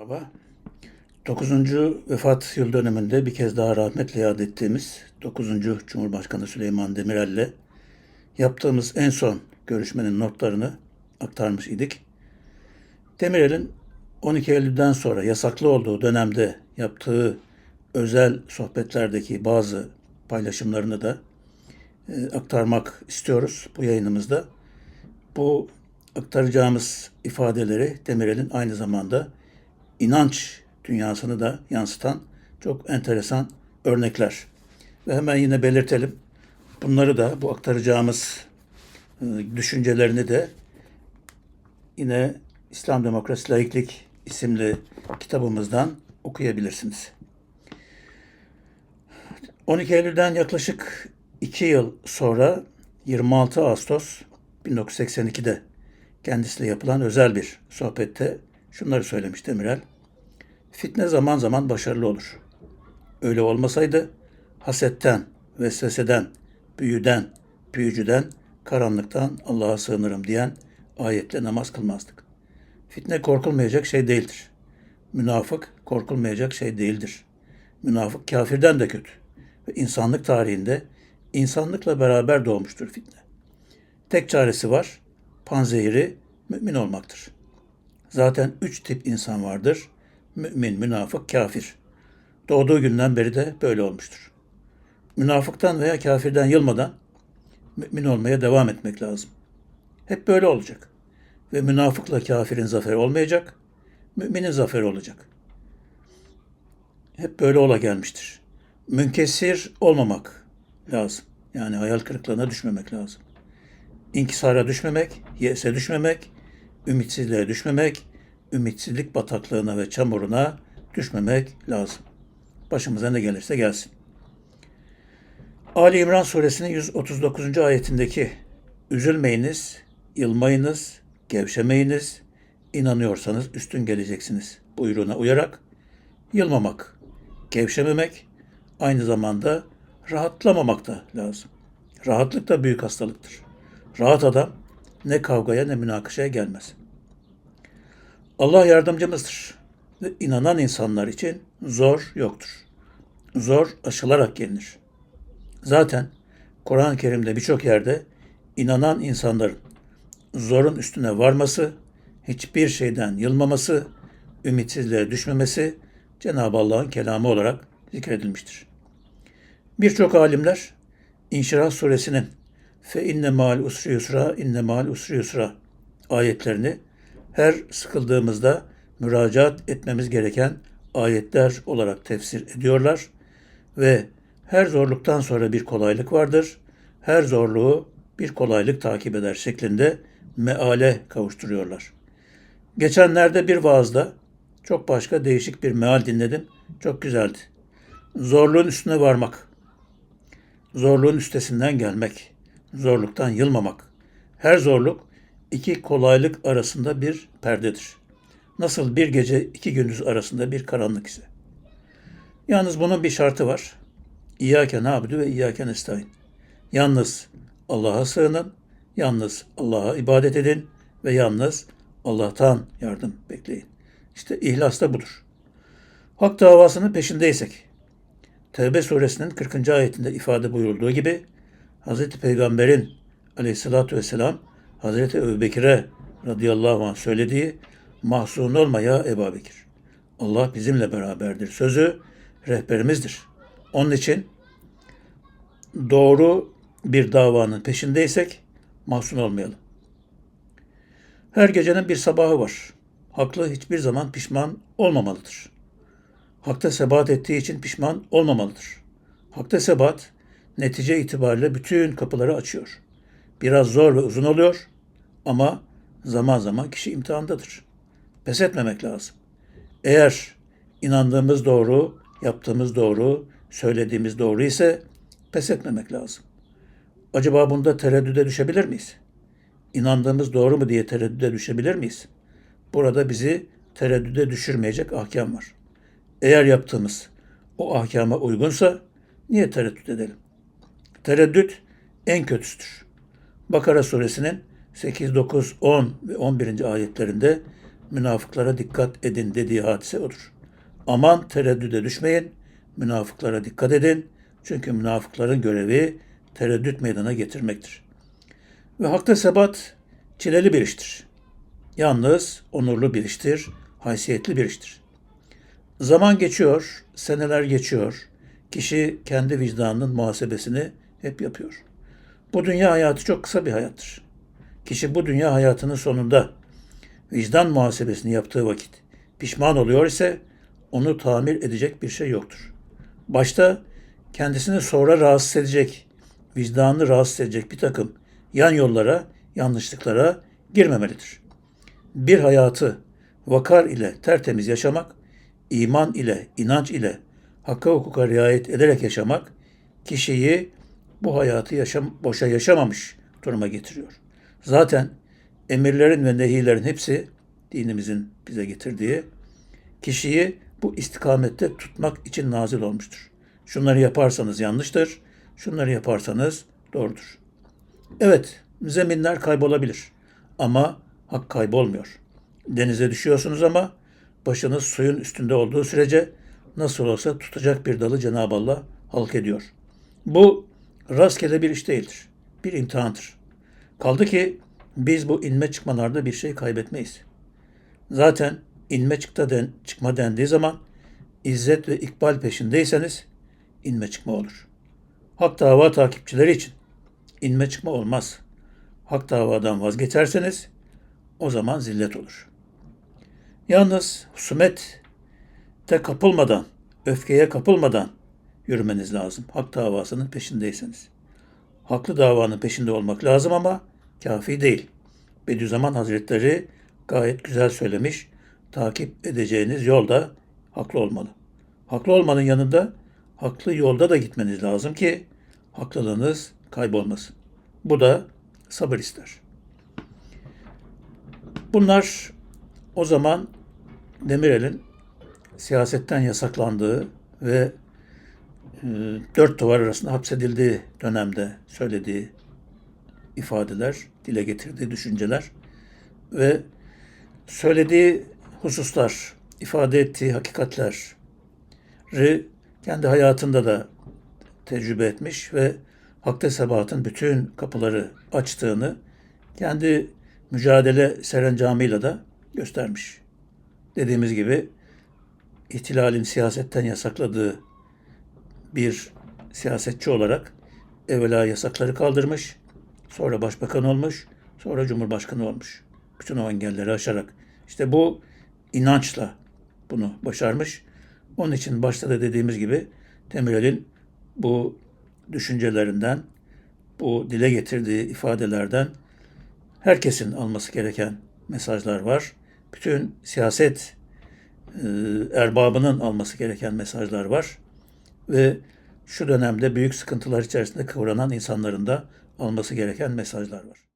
Merhaba. 9. vefat yıl dönümünde bir kez daha rahmetle yad ettiğimiz 9. Cumhurbaşkanı Süleyman Demirel'le yaptığımız en son görüşmenin notlarını aktarmış idik. Demirel'in 12 Eylül'den sonra yasaklı olduğu dönemde yaptığı özel sohbetlerdeki bazı paylaşımlarını da e, aktarmak istiyoruz bu yayınımızda. Bu aktaracağımız ifadeleri Demirel'in aynı zamanda inanç dünyasını da yansıtan çok enteresan örnekler. Ve hemen yine belirtelim. Bunları da bu aktaracağımız e, düşüncelerini de yine İslam Demokrasi Laiklik isimli kitabımızdan okuyabilirsiniz. 12 Eylül'den yaklaşık 2 yıl sonra 26 Ağustos 1982'de kendisiyle yapılan özel bir sohbette şunları söylemiş Demirel. Fitne zaman zaman başarılı olur. Öyle olmasaydı hasetten, vesveseden, büyüden, büyücüden, karanlıktan Allah'a sığınırım diyen ayetle namaz kılmazdık. Fitne korkulmayacak şey değildir. Münafık korkulmayacak şey değildir. Münafık kafirden de kötü. Ve insanlık tarihinde insanlıkla beraber doğmuştur fitne. Tek çaresi var, panzehiri mümin olmaktır. Zaten üç tip insan vardır. Mümin, münafık, kafir. Doğduğu günden beri de böyle olmuştur. Münafıktan veya kafirden yılmadan mümin olmaya devam etmek lazım. Hep böyle olacak. Ve münafıkla kafirin zaferi olmayacak, müminin zaferi olacak. Hep böyle ola gelmiştir. Münkesir olmamak lazım. Yani hayal kırıklığına düşmemek lazım. İnkisara düşmemek, yese düşmemek, ümitsizliğe düşmemek, ümitsizlik bataklığına ve çamuruna düşmemek lazım. Başımıza ne gelirse gelsin. Ali İmran suresinin 139. ayetindeki üzülmeyiniz, yılmayınız, gevşemeyiniz, inanıyorsanız üstün geleceksiniz buyruğuna uyarak yılmamak, gevşememek, aynı zamanda rahatlamamak da lazım. Rahatlık da büyük hastalıktır. Rahat adam ne kavgaya ne münakaşaya gelmez. Allah yardımcımızdır. Ve inanan insanlar için zor yoktur. Zor aşılarak gelinir. Zaten Kur'an-ı Kerim'de birçok yerde inanan insanların zorun üstüne varması, hiçbir şeyden yılmaması, ümitsizliğe düşmemesi Cenab-ı Allah'ın kelamı olarak zikredilmiştir. Birçok alimler İnşirah suresinin fe inne mal usri yusra inne mal usri yusra ayetlerini her sıkıldığımızda müracaat etmemiz gereken ayetler olarak tefsir ediyorlar ve her zorluktan sonra bir kolaylık vardır. Her zorluğu bir kolaylık takip eder şeklinde meale kavuşturuyorlar. Geçenlerde bir vaazda çok başka değişik bir meal dinledim. Çok güzeldi. Zorluğun üstüne varmak. Zorluğun üstesinden gelmek. Zorluktan yılmamak. Her zorluk iki kolaylık arasında bir perdedir. Nasıl bir gece iki gündüz arasında bir karanlık ise. Yalnız bunun bir şartı var. İyyâke nâbudu ve iyyâke nestaîn. Yalnız Allah'a sığının, yalnız Allah'a ibadet edin ve yalnız Allah'tan yardım bekleyin. İşte ihlas da budur. Hak davasının peşindeysek, Tevbe suresinin 40. ayetinde ifade buyurulduğu gibi Hz. Peygamber'in aleyhissalatü vesselam Hazreti Ebubekir'e radıyallahu anh söylediği mahzun olma ya Ebu Bekir. Allah bizimle beraberdir. Sözü rehberimizdir. Onun için doğru bir davanın peşindeysek mahzun olmayalım. Her gecenin bir sabahı var. Haklı hiçbir zaman pişman olmamalıdır. Hakta sebat ettiği için pişman olmamalıdır. Hakta sebat netice itibariyle bütün kapıları açıyor. Biraz zor ve uzun oluyor ama zaman zaman kişi imtihandadır. Pes etmemek lazım. Eğer inandığımız doğru, yaptığımız doğru, söylediğimiz doğru ise pes etmemek lazım. Acaba bunda tereddüde düşebilir miyiz? İnandığımız doğru mu diye tereddüde düşebilir miyiz? Burada bizi tereddüde düşürmeyecek ahkam var. Eğer yaptığımız o ahkama uygunsa niye tereddüt edelim? Tereddüt en kötüsüdür. Bakara suresinin 8, 9, 10 ve 11. ayetlerinde münafıklara dikkat edin dediği hadise odur. Aman tereddüde düşmeyin, münafıklara dikkat edin. Çünkü münafıkların görevi tereddüt meydana getirmektir. Ve hakta sebat çileli bir iştir. Yalnız onurlu bir iştir, haysiyetli bir iştir. Zaman geçiyor, seneler geçiyor. Kişi kendi vicdanının muhasebesini hep yapıyor. Bu dünya hayatı çok kısa bir hayattır. Kişi bu dünya hayatının sonunda vicdan muhasebesini yaptığı vakit pişman oluyor ise onu tamir edecek bir şey yoktur. Başta kendisini sonra rahatsız edecek, vicdanını rahatsız edecek bir takım yan yollara, yanlışlıklara girmemelidir. Bir hayatı vakar ile tertemiz yaşamak, iman ile, inanç ile, hakka hukuka riayet ederek yaşamak, kişiyi bu hayatı yaşam, boşa yaşamamış duruma getiriyor. Zaten emirlerin ve nehilerin hepsi dinimizin bize getirdiği kişiyi bu istikamette tutmak için nazil olmuştur. Şunları yaparsanız yanlıştır, şunları yaparsanız doğrudur. Evet, zeminler kaybolabilir ama hak kaybolmuyor. Denize düşüyorsunuz ama başınız suyun üstünde olduğu sürece nasıl olsa tutacak bir dalı Cenab-ı Allah halk ediyor. Bu rastgele bir iş değildir. Bir imtihandır. Kaldı ki biz bu inme çıkmalarda bir şey kaybetmeyiz. Zaten inme çıkta den, çıkma dendiği zaman izzet ve ikbal peşindeyseniz inme çıkma olur. Hak dava takipçileri için inme çıkma olmaz. Hak davadan vazgeçerseniz o zaman zillet olur. Yalnız husumet de kapılmadan, öfkeye kapılmadan yürümeniz lazım. Hak davasının peşindeyseniz. Haklı davanın peşinde olmak lazım ama kafi değil. Bediüzzaman Hazretleri gayet güzel söylemiş. Takip edeceğiniz yolda haklı olmalı. Haklı olmanın yanında haklı yolda da gitmeniz lazım ki haklılığınız kaybolmasın. Bu da sabır ister. Bunlar o zaman Demirel'in siyasetten yasaklandığı ve dört duvar arasında hapsedildiği dönemde söylediği ifadeler, dile getirdiği düşünceler ve söylediği hususlar, ifade ettiği hakikatleri kendi hayatında da tecrübe etmiş ve hakta sebatın bütün kapıları açtığını kendi mücadele serencamıyla da göstermiş. Dediğimiz gibi ihtilalin siyasetten yasakladığı bir siyasetçi olarak evvela yasakları kaldırmış, sonra başbakan olmuş, sonra cumhurbaşkanı olmuş. Bütün o engelleri aşarak. İşte bu inançla bunu başarmış. Onun için başta da dediğimiz gibi Demirel'in bu düşüncelerinden, bu dile getirdiği ifadelerden herkesin alması gereken mesajlar var. Bütün siyaset e, erbabının alması gereken mesajlar var. Ve şu dönemde büyük sıkıntılar içerisinde kıvranan insanların da alması gereken mesajlar var.